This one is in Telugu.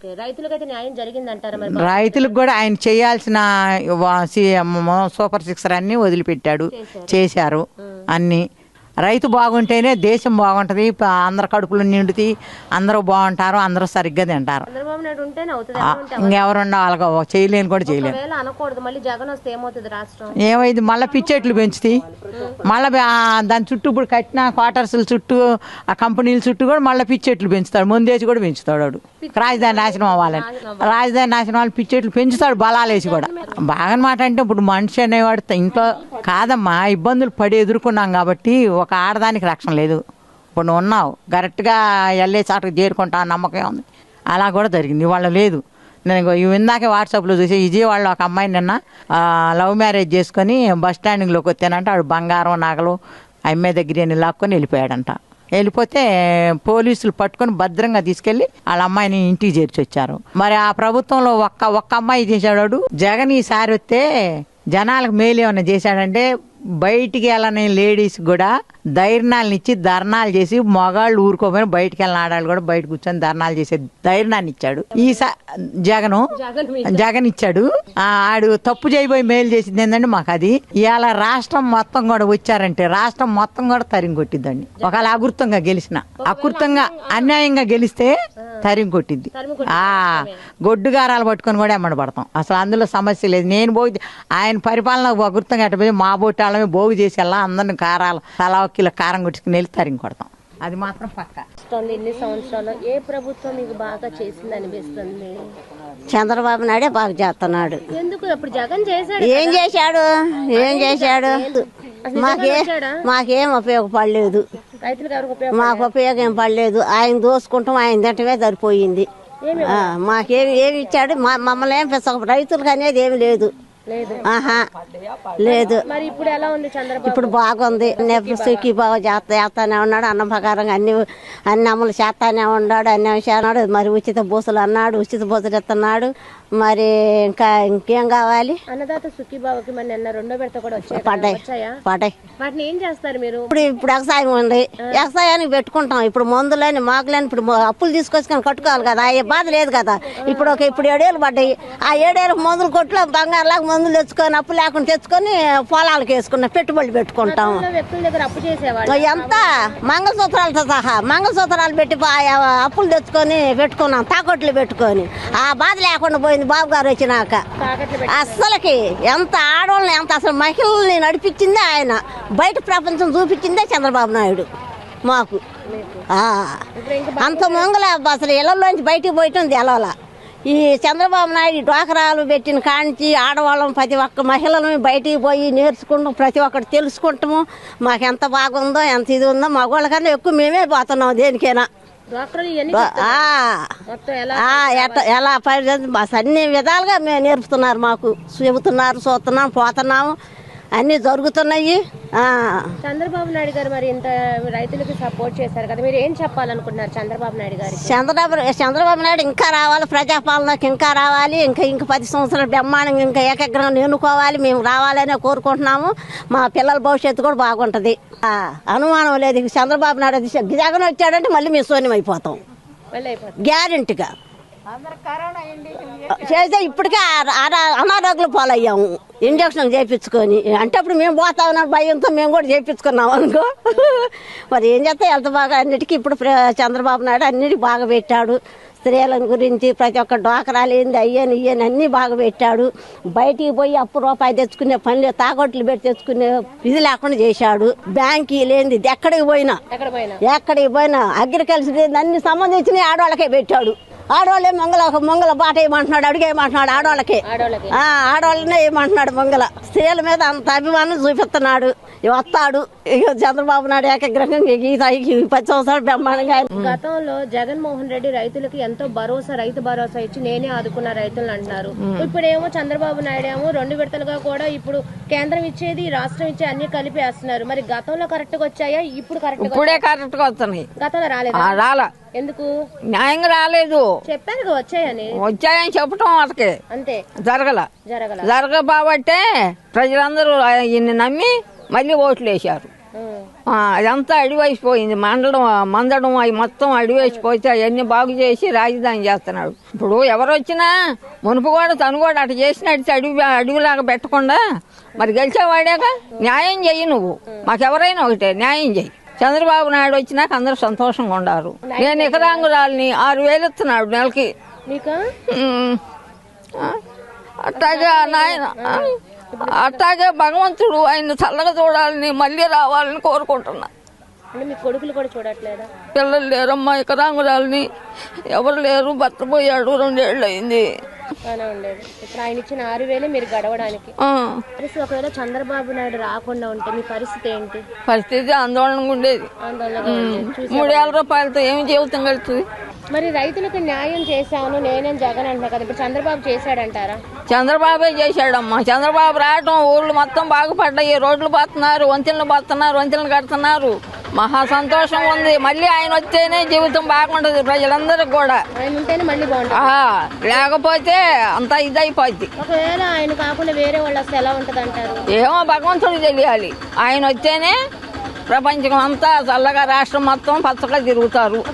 ఓకే. రైతులకైతే న్యాయం జరిగిందంటారా మరి రైతులకు కూడా ఆయన చేయాల్సిన సూపర్ సిక్సర్ అన్ని వదిలిపెట్టాడు. చేశారు. అన్ని. రైతు బాగుంటేనే దేశం బాగుంటది అందరి కడుపులు నిండుతాయి అందరూ బాగుంటారు అందరూ సరిగ్గా తింటారు. ఇంకెవరున్నా వాళ్ళగా చేయలేని కూడా రాష్ట్రం? ఏమైంది? మళ్ళీ పిచ్చెట్లు పెంచుతాయి మళ్ళీ దాని చుట్టూ ఇప్పుడు కట్టిన క్వార్టర్స్ చుట్టూ ఆ కంపెనీల చుట్టూ కూడా మళ్ళీ పిచ్చెట్లు పెంచుతాడు. ముందేసి కూడా పెంచుతాడు వాడు. రాజధాని నాశనం అవ్వాలని. రాజధాని నాశనం అవ్వాలి పిచ్చెట్లు పెంచుతాడు బలాలేసి కూడా. బాగా మాట అంటే ఇప్పుడు మనిషి అనేవాడు ఇంట్లో కాదమ్మా ఇబ్బందులు పడి ఎదుర్కొన్నాం కాబట్టి ఒక ఒక ఆడదానికి రక్షణ లేదు. ఇప్పుడు నువ్వు ఉన్నావు కరెక్ట్గా వెళ్ళే చాటుకు చేరుకుంటా నమ్మకం ఉంది. అలా కూడా జరిగింది. ఇవాళ లేదు. నేను ఇగో ఇందాకే వాట్సాప్లో చూసి విజయవాడలో ఒక అమ్మాయిని నిన్న లవ్ మ్యారేజ్ చేసుకొని బస్ స్టాండింగ్లోకి వచ్చానంటే. ఆడు బంగారం నగలు అమ్మాయి దగ్గర లాక్కొని వెళ్ళిపోయాడంట. వెళ్ళిపోతే పోలీసులు పట్టుకొని భద్రంగా తీసుకెళ్ళి వాళ్ళ అమ్మాయిని ఇంటికి చేర్చి వచ్చారు. మరి ఆ ప్రభుత్వంలో ఒక్క ఒక్క అమ్మాయి చేశాడు వాడు. జగన్ ఈసారి వస్తే జనాలకు మేలు ఏమైనా చేశాడంటే బయటికి వెళ్ళని లేడీస్ కూడా ధైర్యాలను ఇచ్చి ధర్నాలు చేసి మగాళ్ళు ఊరుకోపోయిన బయటికి వెళ్ళిన ఆడాళ్ళు కూడా బయట కూర్చొని ధర్నాలు చేసే ధైర్యాన్ని ఇచ్చాడు. ఈసా జగను జగన్ ఇచ్చాడు. ఆడు తప్పు చేయబోయి మేలు చేసింది ఏంటంటే మాకు అది. ఇవాళ రాష్ట్రం మొత్తం కూడా వచ్చారంటే రాష్ట్రం మొత్తం కూడా తరిం కొట్టిద్దండి ఒకవేళ అకృతంగా గెలిచిన అకృతంగా అన్యాయంగా గెలిస్తే తరిం కొట్టిద్ది ఆ గొడ్డుగారాలు పట్టుకొని కూడా ఎమ్మడి పడతాం. అసలు అందులో సమస్య లేదు. నేను పోయి ఆయన పరిపాలన అకృతంగా అట్టపోయి మా బొట్టి వాళ్ళమే బోగు చేసి వెళ్ళా అందరిని కారాలు తలా కిలో కారం కొట్టుకుని వెళ్ళి తరిం కొడతాం అది మాత్రం పక్క. ఇన్ని సంవత్సరాలు. ఏ ప్రభుత్వం మీకు బాగా చేసింది అనిపిస్తుంది? చంద్రబాబు నాయుడే బాగా చేస్తున్నాడు. ఎందుకు అప్పుడు జగన్ చేశాడు ఏం చేశాడు? ఏం చేశాడు? మాకే మాకేం ఉపయోగపడలేదు. మాకు ఉపయోగం ఏం పడలేదు? ఆయన దోసుకుంటాం ఆయన తింటమే సరిపోయింది. ఆ, మాకేం ఏమి ఇచ్చాడు? మా మమ్మల్ని ఏం పెంచక రైతులకు అనేది ఏమి లేదు. ఆహా లేదు. మరి ఇప్పుడు ఎలా ఉంది చంద్రబాబు? ఇప్పుడు బాగుంది. నెప్పుడు సుఖీ బాగా చేస్తా చేస్తానే ఉన్నాడు. అన్నం ప్రకారంగా అన్ని అన్ని అమలు చేస్తానే ఉన్నాడు అన్ని చేస్తున్నాడు మరి ఉచిత బూసలు అన్నాడు ఉచిత బూసలు ఇస్తున్నాడు. మరి ఇంకా ఇంకేం కావాలి? అన్నదాత సుఖీబాబుకి మరి నిన్న రెండో విడత కూడా పడ్డాయి. పడ్డాయి. వాటిని ఏం చేస్తారు మీరు? ఇప్పుడు ఇప్పుడు వ్యవసాయం ఉంది. వ్యవసాయానికి పెట్టుకుంటాం. ఇప్పుడు మందులని మాకులని ఇప్పుడు అప్పులు తీసుకొచ్చుకొని కట్టుకోవాలి కదా. ఆ బాధ లేదు కదా. ఇప్పుడు ఒక ఇప్పుడు ఏడేళ్ళు పడ్డాయి. ఆ ఏడేళ్ళు మందులు కొట్లో బంగారులాగా మందులు తెచ్చుకొని అప్పు లేకుండా తెచ్చుకొని పొలాలకు వేసుకున్నాం పెట్టుబడులు పెట్టుకుంటాం. ఎంత మంగళసూత్రాలతో సహా మంగళసూత్రాలు పెట్టి అప్పులు తెచ్చుకొని పెట్టుకున్నాం తాకట్లు పెట్టుకొని. ఆ బాధ లేకుండా పోయింది బాబు గారు వచ్చినాక. అస్సలకి ఎంత ఆడవాళ్ళని ఎంత అసలు మహిళల్ని నడిపించిందే ఆయన. బయట ప్రపంచం చూపించిందే చంద్రబాబు నాయుడు మాకు. అంత మంగళ అసలు ఇళ్ళలోంచి బయటికి పోయటం తెలవాల. ఈ చంద్రబాబు నాయుడు ఈ డ్వాకరాలు పెట్టిన కాంచి ఆడవాళ్ళం ప్రతి ఒక్క మహిళలను బయటికి పోయి నేర్చుకుంటాం ప్రతి ఒక్కటి తెలుసుకుంటాము. మాకు ఎంత బాగుందో ఎంత ఇది ఉందో మగవాళ్ళకన్నా ఎక్కువ మేమే పోతున్నాం దేనికైనా. ఎలా బస్ అన్ని విధాలుగా మేము నేర్పుతున్నారు మాకు. చెబుతున్నారు చూస్తున్నాం పోతున్నాము. అన్నీ జరుగుతున్నాయి. చంద్రబాబు నాయుడు గారు మరి ఇంత రైతులకి సపోర్ట్ చేశారు కదా మీరు ఏం చెప్పాలనుకుంటున్నారు చంద్రబాబు నాయుడు గారికి చంద్రబాబు చంద్రబాబు నాయుడు ఇంకా రావాలి ప్రజాపాలనకి ఇంకా రావాలి ఇంకా ఇంకా పది సంవత్సరాలు బ్రహ్మాండంగా ఇంకా ఏకగ్రహం ఎన్నుకోవాలి మేము రావాలనే కోరుకుంటున్నాము మా పిల్లల భవిష్యత్తు కూడా బాగుంటుంది అనుమానం లేదు చంద్రబాబు నాయుడు జగన్ వచ్చాడంటే మళ్ళీ మేము శూన్యం అయిపోతాం గ్యారెంటీగా చేస్తే ఇప్పటికే అనారోగ్యం పాలయ్యాము. ఇంజక్షన్ చేయించుకొని అంటే అప్పుడు మేము పోతా ఉన్నాం భయంతో మేము కూడా చేయించుకున్నాం అనుకో. మరి ఏం చేస్తే? ఎంత బాగా అన్నిటికీ ఇప్పుడు చంద్రబాబు నాయుడు అన్నిటికీ బాగా పెట్టాడు. స్త్రీల గురించి ప్రతి ఒక్క డోకరాలు ఏంది అయ్యని ఇయ్యని అన్నీ బాగా పెట్టాడు. బయటికి పోయి అప్పు రూపాయి తెచ్చుకునే పనులు తాగొట్లు పెట్టి తెచ్చుకునే ఇది లేకుండా చేశాడు. బ్యాంకీ లేనిది ఎక్కడికి పోయినా. ఎక్కడ పోయినా? ఎక్కడికి పోయినా? అగ్రికల్చర్ అన్ని సంబంధించిన ఆడవాళ్ళకే పెట్టాడు. ఆడవాళ్ళే మంగళ మంగళ బాట ఏమంటున్నాడు అడిగేయమంటున్నాడు ఆడవాళ్ళకి. ఆడవాళ్ళనే ఏమంటున్నాడు మంగళ. స్త్రీల మీద అంత అభిమానం చూపిస్తున్నాడు. వస్తాడు. చంద్రబాబు నాయుడు ఏకగ్రహం ఈ పది సంవత్సరాలు బ్రహ్మాండంగా గతంలో జగన్మోహన్ రెడ్డి రైతులకి ఎంతో భరోసా రైతు భరోసా ఇచ్చి నేనే ఆదుకున్న రైతులు అంటున్నారు. ఇప్పుడేమో చంద్రబాబు నాయుడు ఏమో రెండు విడతలుగా కూడా ఇప్పుడు కేంద్రం ఇచ్చేది రాష్ట్రం ఇచ్చే అన్ని కలిపి వేస్తున్నారు మరి గతంలో కరెక్ట్గా వచ్చాయా? ఇప్పుడు కరెక్ట్ ఇప్పుడే కరెక్ట్గా వస్తున్నాయి. గతంలో రాలేదా? రాలా. ఎందుకు? న్యాయంగా రాలేదు. కదా వచ్చాయని? వచ్చాయని చెప్పటం వాళ్ళకి అంతే. జరగల. జరగల. జరగబాబట్టే ప్రజలందరూ ఈయన్ని నమ్మి మళ్ళీ ఓట్లు వేశారు. అదంతా అడివైసిపోయింది. మండడం మందడం అవి మొత్తం అడివేసిపోతే అవన్నీ బాగు చేసి రాజధాని చేస్తున్నాడు. ఇప్పుడు ఎవరు వచ్చినా మునుపు కూడా తను కూడా అటు చేసినట్టు అడవి అడవిలాగా పెట్టకుండా మరి గెలిచేవాడేగా? న్యాయం చెయ్యి నువ్వు. మాకెవరైనా ఒకటే న్యాయం చెయ్యి. చంద్రబాబు నాయుడు వచ్చినాక అందరూ సంతోషంగా ఉండారు. నేను ఇకరాంగురాలని ఆరు వేలు ఇస్తున్నాడు నెలకి. ఆ? నాయన ఆ, అట్టాగే భగవంతుడు ఆయన చల్లగా చూడాలని మళ్ళీ రావాలని కోరుకుంటున్నా. అంటే మీ కొడుకులు కూడా చూడట్లేదా? పిల్లలు లేరమ్మా ఇకరాంగురాలని ఎవరు లేరు భర్త పోయాడు రెండేళ్ళు అయింది. బాగానే ఉండేది. ఇప్పుడు ఆయన ఇచ్చిన ఆరు వేలే మీరు గడవడానికి. పరిస్థితి ఒకవేళ చంద్రబాబు నాయుడు రాకుండా ఉంటే మీ పరిస్థితి ఏంటి? పరిస్థితి ఆందోళనగా ఉండేది. చూసి మూడేళ్ళ రూపాయలతో ఏమి జీవితం గడుతుంది మరి రైతులకు న్యాయం చేశాను నేనేం జగన్ అంటున్నా కదా ఇప్పుడు చంద్రబాబు చేశాడంటారా? చంద్రబాబే చేశాడమ్మా. చంద్రబాబు రావటం ఊళ్ళు మొత్తం బాగుపడ్డాయి. రోడ్లు పోతున్నారు వంతెనలు పోతున్నారు వంతెనలు కడుతున్నారు. మహా సంతోషం ఉంది మళ్ళీ ఆయన వస్తేనే జీవితం బాగుంటది ప్రజలందరికి కూడా. ఆయన ఉంటేనే మళ్ళీ బాగుంటుంది. ఆ, లేకపోతే అంతా ఇదైపోద్ది. ఒకవేళ ఆయన కాకుండా వేరే వాళ్ళు వస్తే ఎలా ఉంటది అంటారు ఏమో భగవంతుడికి తెలియాలి. ఆయన వస్తేనే ప్రపంచం అంతా చల్లగా రాష్ట్రం మొత్తం పచ్చగా తిరుగుతారు.